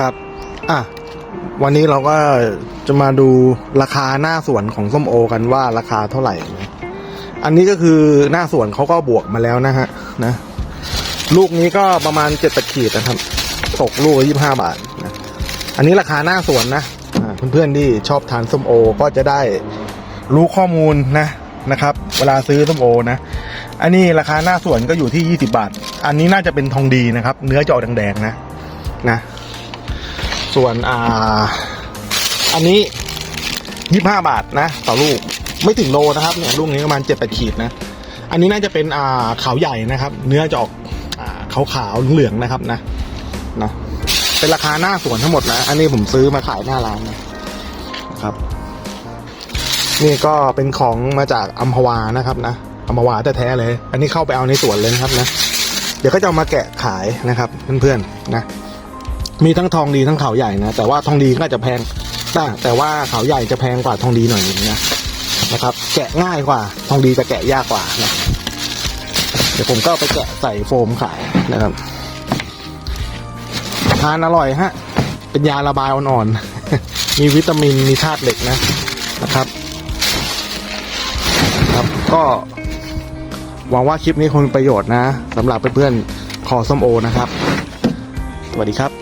ครับอะวันนี้เราก็จะมาดูราคาหน้าสวนของส้มโอกันว่าราคาเท่าไหร่ อันนี้ก็คือหน้าสวนเขาก็บวกมาแล้วนะฮะนะ ลูกนี้ก็ประมาณเจ็ดตะขีดนะครับ ตกลูกยี่บห้าบาทนะอันนี้ราคาหน้าสวนนะอ่าเพื่อนๆที่ชอบทานส้มโอก็จะได้รู้ข้อมูลนะนะครับ เวลาซื้อส้มโอนะ อันนี้ราคาหน้าสวนก็อยู่ที่20บาท อันนี้น่าจะเป็นทองดีนะครับ เนื้อจะออกแดงๆนะนะ ส่วนอ่า อันนี้25บาทนะ ต่อลูกไม่ถึงโลนะครับเนี่ยลูกนี้ประมาณ7จ็ดแปดขีดนะ อันนี้น่าจะเป็นอ่าขาวใหญ่นะครับ เนื้อจะออกอ่าขาวๆเหลืองนะครับนะนะเป็นราคาหน้าสวนทั้งหมดนะ อันนี้ผมซื้อมาขายหน้าร้านนะครับ นี่ก็เป็นของมาจากอัมพวานะครับนะอัมพวาแท้ๆเลย อันนี้เข้าไปเอาในสวนเลยครับนะ เดี๋ยวก็จะเอามาแกะขายนะครับเพื่อนๆนะ มีทั้งทองดีทั้งขาวใหญ่นะ แต่ว่าทองดีก็จะแพงแต่แต่ว่าขาวใหญ่จะแพงกว่าทองดีหน่อยนึงนะนะครับ แกะง่ายกว่า ทองดีจะแกะยากกว่านะเดี๋ยวผมก็ไปแกะใส่โฟมขายนะครับทานอร่อยฮะ เป็นยาระบายอ่อนๆ มีวิตามิน มีธาตุเหล็กนะนะครับ ครับก็หวังว่าคลิปนี้คงมีประโยชน์นะสำหรับเพื่อนๆคอส้มโอนะครับ สวัสดีครับ